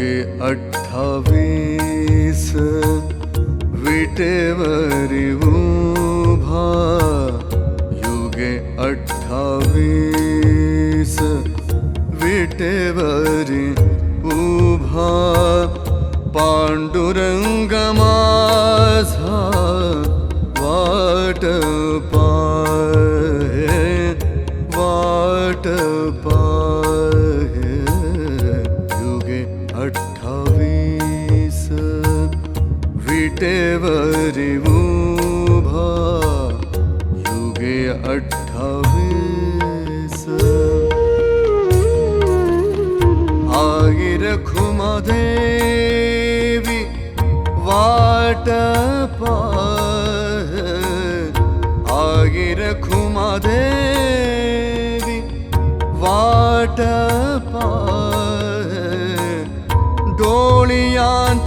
के अठ्ठावीस विते भा युगे अठ्ठावीस विते उभा पाण्डुरङ्गमाझा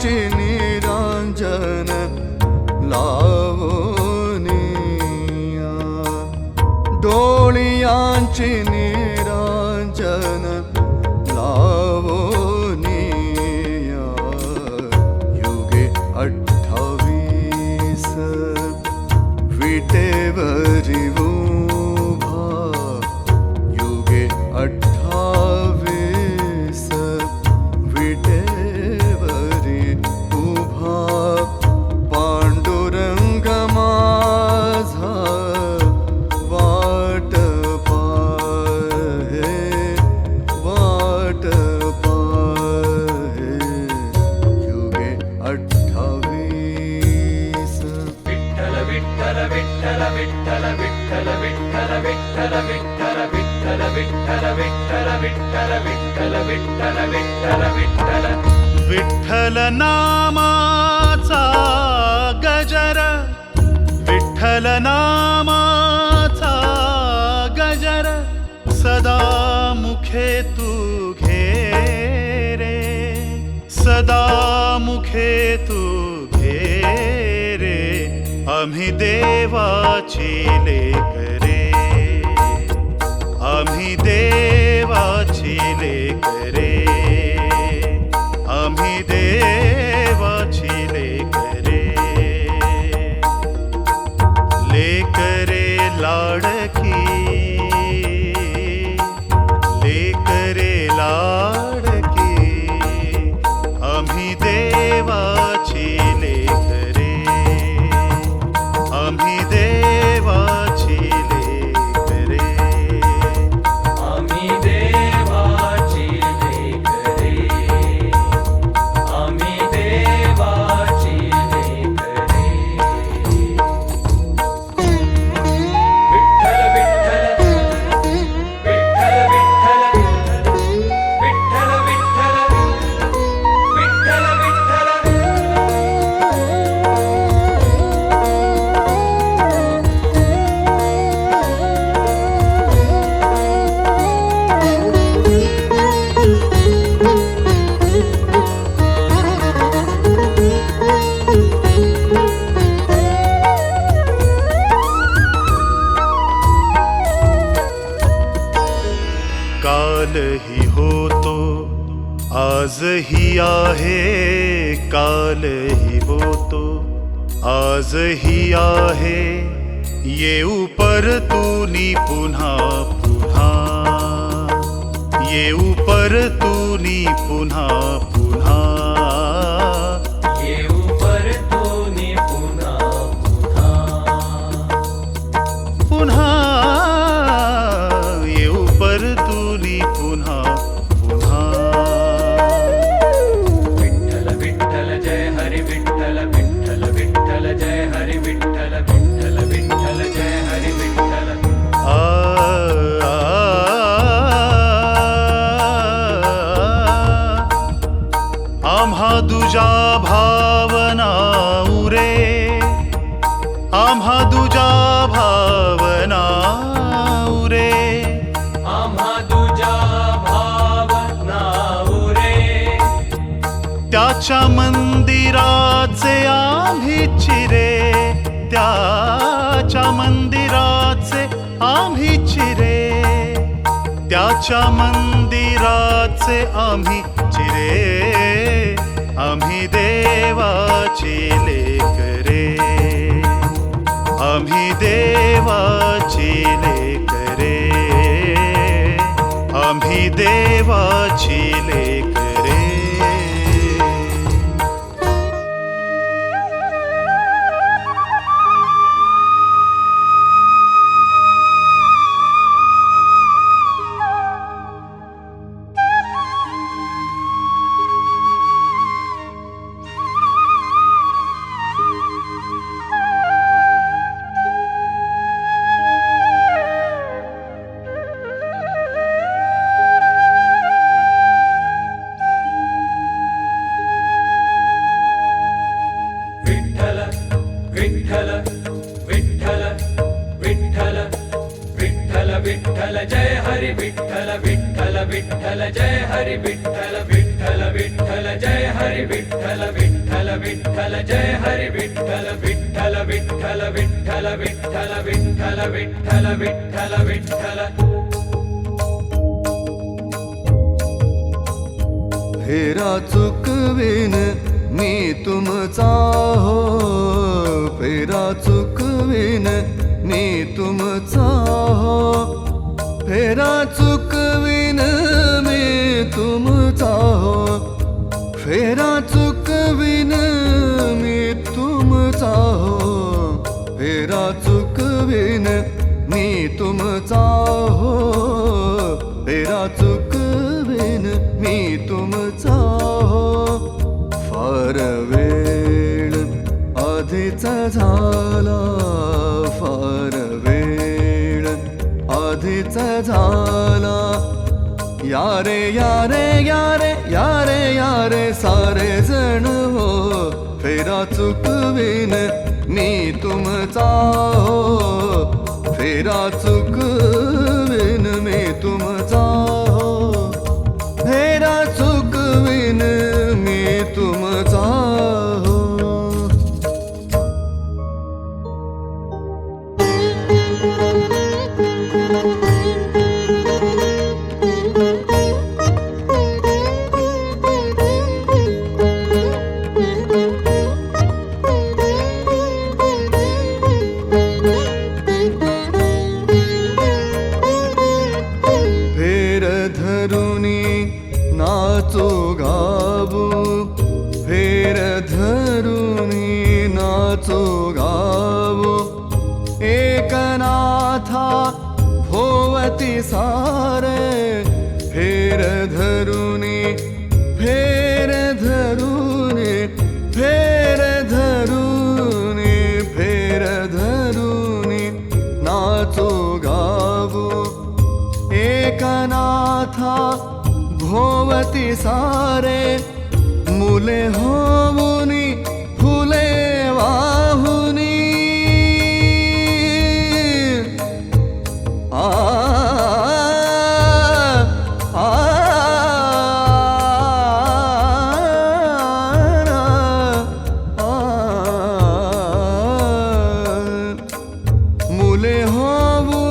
চেন सदा मुखे तू घे रे सदा मुखे तू घे रे आम्ही देवाची लेख रे. आम्ही देवाची लेख रे. आम्ही देव त्याच्या मंदिराचे आम्ही चिरे आम्ही देवाची लेकरे. आम्ही देवाची लेकरे. आम्ही देवाची लेकरे. विठ्ठल जय हरि विठ्ठल विठ्ठल विठ्ठल जय हरि विठ्ठल विठ्ठल विठ्ठल जय हरि विठ्ठल विठ्ठल विठ्ठल जय हरि विठ्ठल विठ्ठल विठ्ठल विठ्ठल विठ्ठल विठ्ठल विठ्ठल विठ्ठल विठ्ठल फेरा चुकवेन मी तुमचा हो फेरा चुकवेन मी तुमचा हो फेरा चुकवीन मी तुमचा हो. फेरा चुकविन मी तुमचा हो. फेरा चुकवीन मी तुमचा हो. फेरा चुकवीन मी तुमचा हो. फार वेळ आधीच झा झाला. यारे यारे यारे यारे यारे सारे जण हो. फेरा चुकवेन मी तुमचा हो. फेरा चुकवीन नाचो गाबू फेर धरुनी नाचो সারে মূলে হমুনি ফুলে বাহুনি। মূলে হমুনি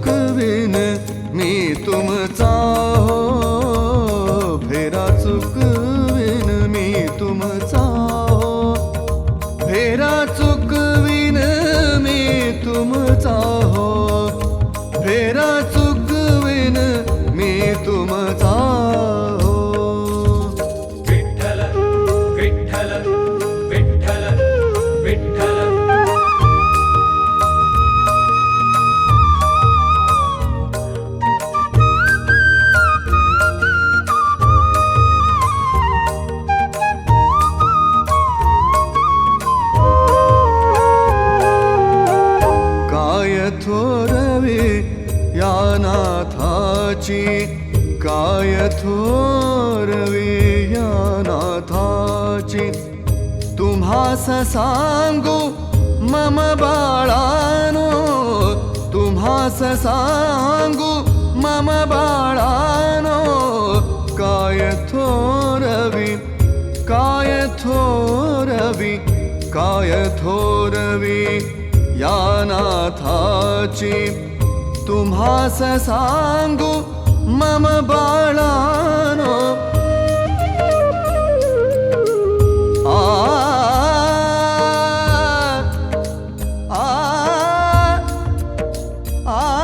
பார்க்குவேன் असं सांगू मम बाळानो तुम्हास सांगू मम बाळानो काय थोरवी काय थोरवी काय थोरवी या नाथाची तुम्हास सांगू मम बाळानो Ah.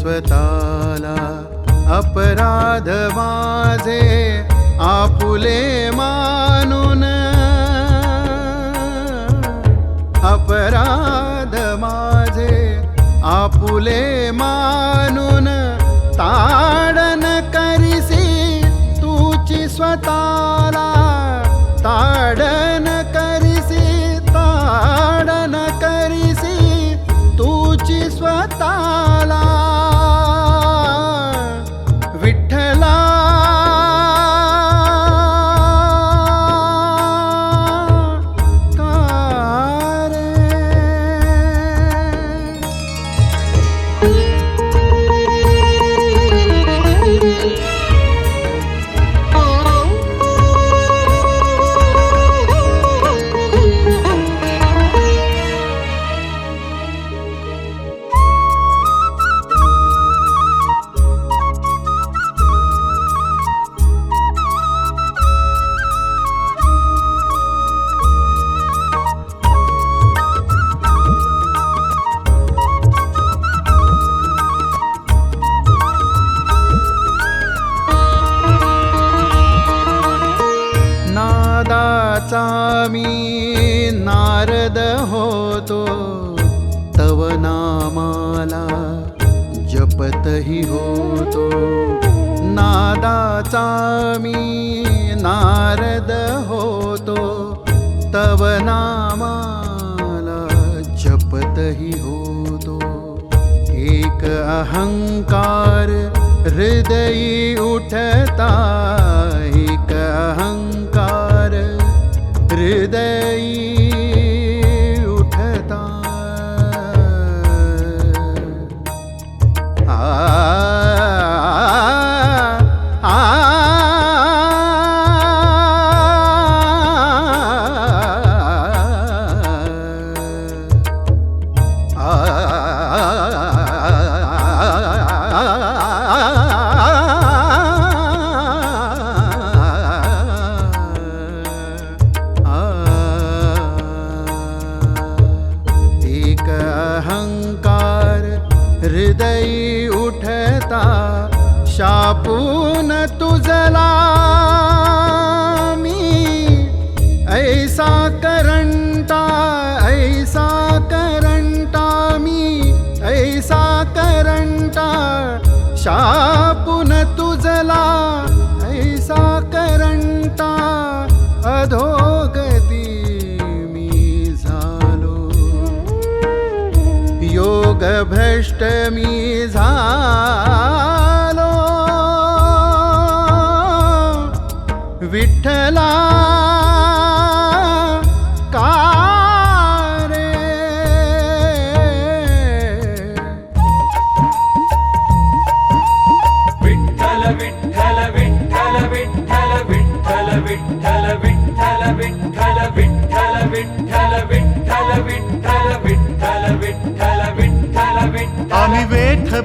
स्वतःला अपराध माझे आपुले मानून. अपराध माझे आपुले मानून. ताडन करिसी तुची स्वतःला ताडन हृदयी उठता एक अहंकार हृदयी शापून तुझला ऐसा करंटा अधोगती मी झालो. योग भ्रष्ट मी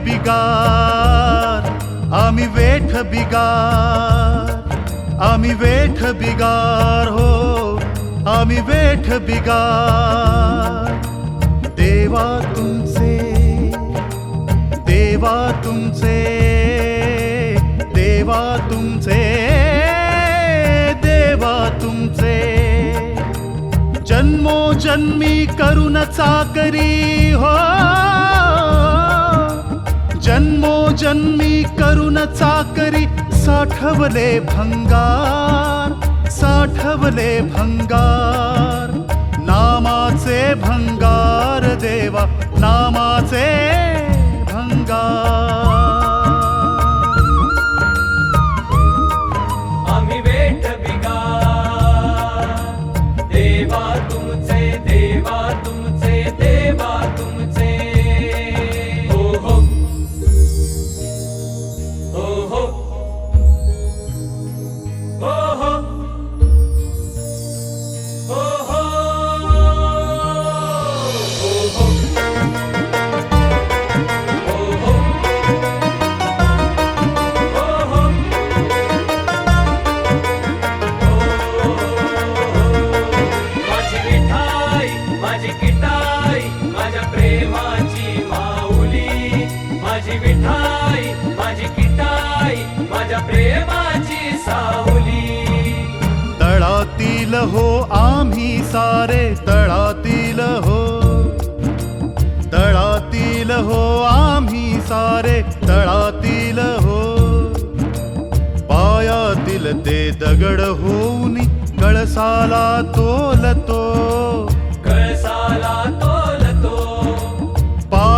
बिगार. आम्ही वेठ बिगार. आम्ही वेठ बिगार हो. आम्ही वेठ बिगार. देवा तुमचे देवा तुमचे देवा तुमचे देवा तुमचे. जन्मो जन्मी करुण चाकरी हो. जन्मोजन्मी करुण चाकरी साठवले भंगार साठवले भंगार. नामाचे भंगार देवा नामाचे भंगार.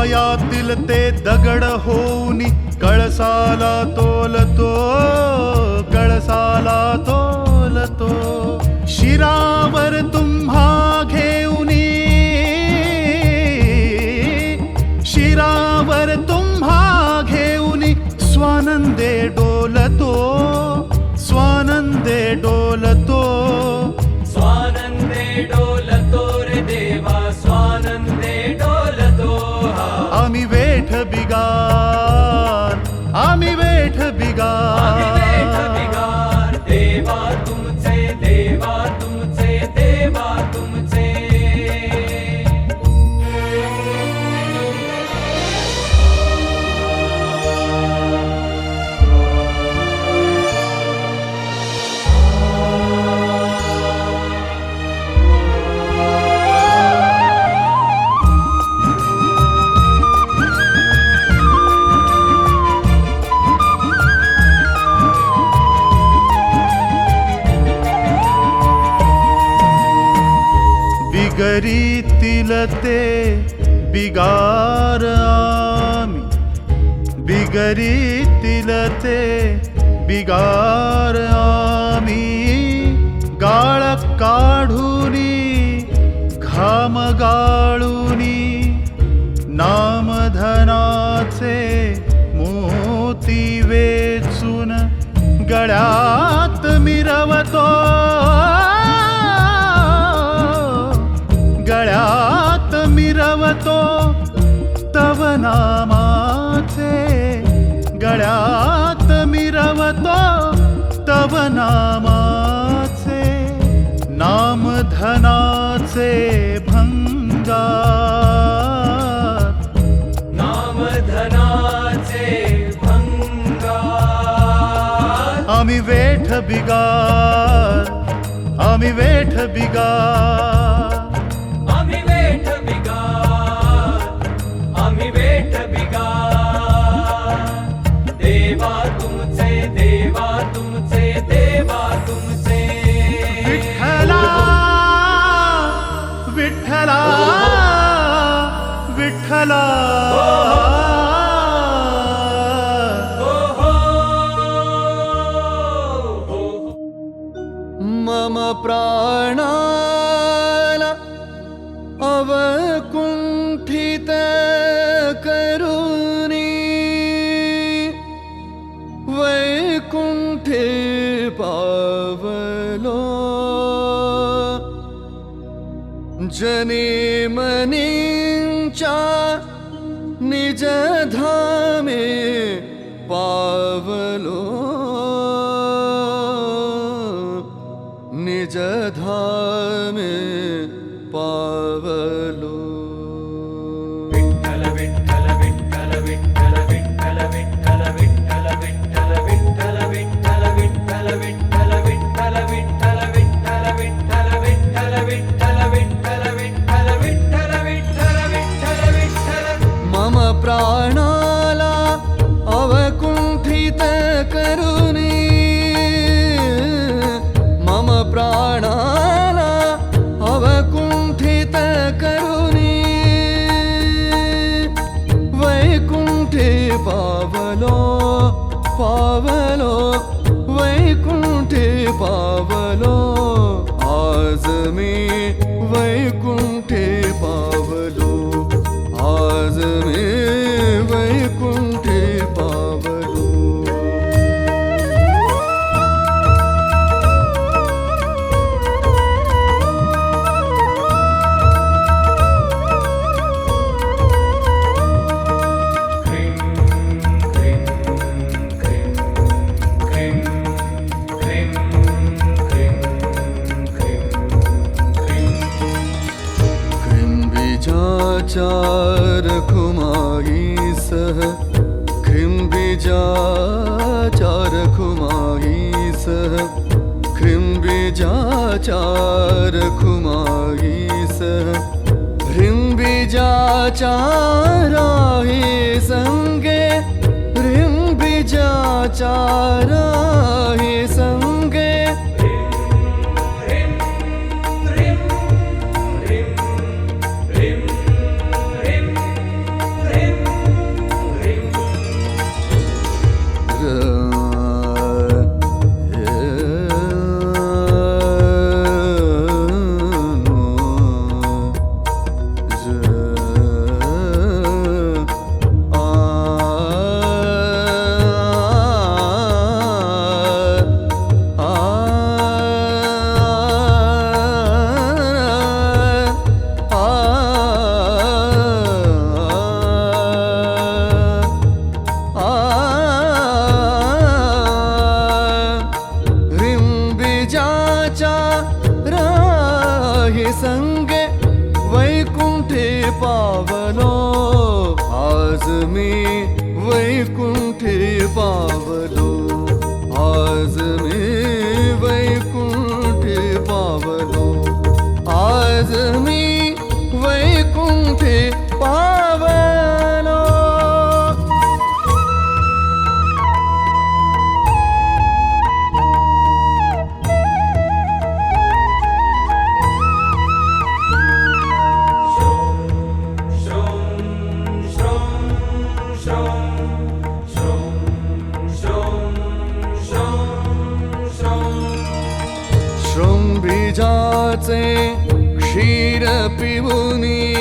पायातील ते दगड होऊन कळसाला तोलतो कळसाला तोलतो शिरावर तुम्हा घेऊन शिरावर तुम्हा घेऊन स्वानंदे डोलतो स्वानंदे डोलतो स्वानंदे डोलतो बिगार आम्ही वेठ बिगार होईल ते बिगार आम्ही बिगरीतील ते बिगार आम्ही गाळ काढून घाम गाळू नामाचे नामधनाचे भंगा नामधनाचे भंगा आम्ही वेठ बिगार आम्ही वेठ बिगार. जने मनींच्या निजधामे पावलो वैकुंठे पावलो आज मी वैकुंठे पावलो आज मी ृम् बिजाचारुमाहिस हृम् सङ्गे भृम् सङ्गे मी वैकुंठी पावलो. आज मी তুমি